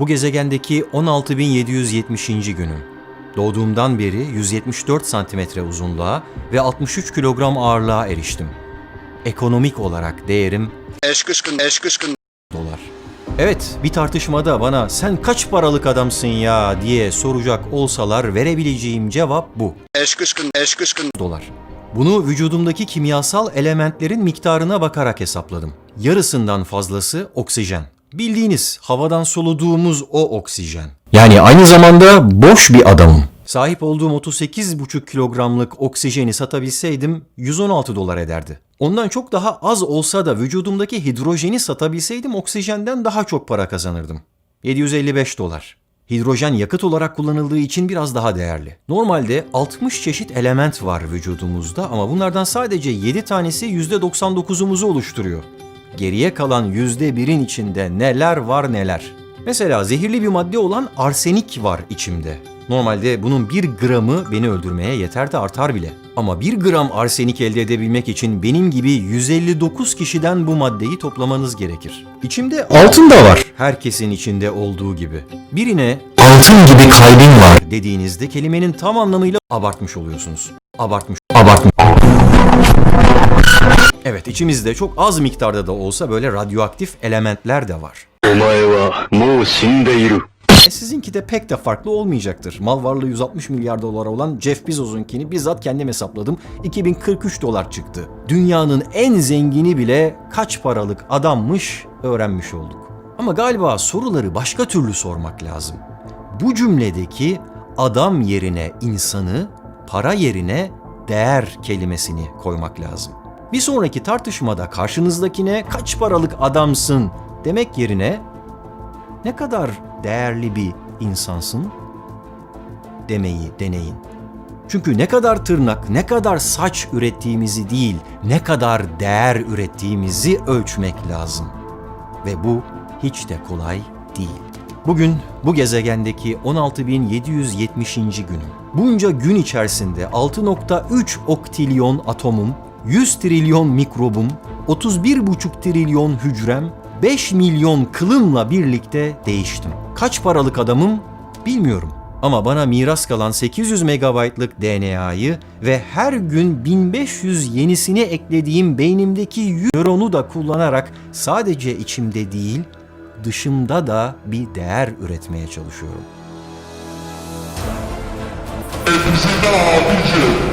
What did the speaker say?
Bu gezegendeki 16.770. günüm. Doğduğumdan beri 174 santimetre uzunluğa ve 63 kilogram ağırlığa eriştim. Ekonomik olarak değerim Eşkışkın, eşkışkın. dolar. Evet, bir tartışmada bana sen kaç paralık adamsın ya diye soracak olsalar verebileceğim cevap bu. Eşkışkın, eşkışkın. dolar. Bunu vücudumdaki kimyasal elementlerin miktarına bakarak hesapladım. Yarısından fazlası oksijen. Bildiğiniz havadan soluduğumuz o oksijen. Yani aynı zamanda boş bir adamım. Sahip olduğum 38,5 kilogramlık oksijeni satabilseydim 116 dolar ederdi. Ondan çok daha az olsa da vücudumdaki hidrojeni satabilseydim oksijenden daha çok para kazanırdım. 755 dolar. Hidrojen yakıt olarak kullanıldığı için biraz daha değerli. Normalde 60 çeşit element var vücudumuzda ama bunlardan sadece 7 tanesi %99'umuzu oluşturuyor. Geriye kalan %1'in içinde neler var neler. Mesela zehirli bir madde olan arsenik var içimde. Normalde bunun 1 gramı beni öldürmeye yeter de artar bile. Ama 1 gram arsenik elde edebilmek için benim gibi 159 kişiden bu maddeyi toplamanız gerekir. İçimde altın da var. Herkesin içinde olduğu gibi. Birine altın gibi kalbin var dediğinizde kelimenin tam anlamıyla abartmış oluyorsunuz. Abartmış. Abartmış. Evet içimizde çok az miktarda da olsa böyle radyoaktif elementler de var. E sizinki de pek de farklı olmayacaktır. Mal varlığı 160 milyar dolara olan Jeff Bezos'unkini bizzat kendim hesapladım. 2043 dolar çıktı. Dünyanın en zengini bile kaç paralık adammış öğrenmiş olduk. Ama galiba soruları başka türlü sormak lazım. Bu cümledeki adam yerine insanı, para yerine değer kelimesini koymak lazım. Bir sonraki tartışmada karşınızdakine kaç paralık adamsın demek yerine ne kadar değerli bir insansın demeyi deneyin. Çünkü ne kadar tırnak, ne kadar saç ürettiğimizi değil, ne kadar değer ürettiğimizi ölçmek lazım. Ve bu hiç de kolay değil. Bugün bu gezegendeki 16.770. günüm. Bunca gün içerisinde 6.3 oktilyon atomum, 100 trilyon mikrobum, 31,5 trilyon hücrem, 5 milyon kılımla birlikte değiştim. Kaç paralık adamım bilmiyorum. Ama bana miras kalan 800 megabaytlık DNA'yı ve her gün 1500 yenisini eklediğim beynimdeki 100 nöronu da kullanarak sadece içimde değil, dışımda da bir değer üretmeye çalışıyorum. De abici.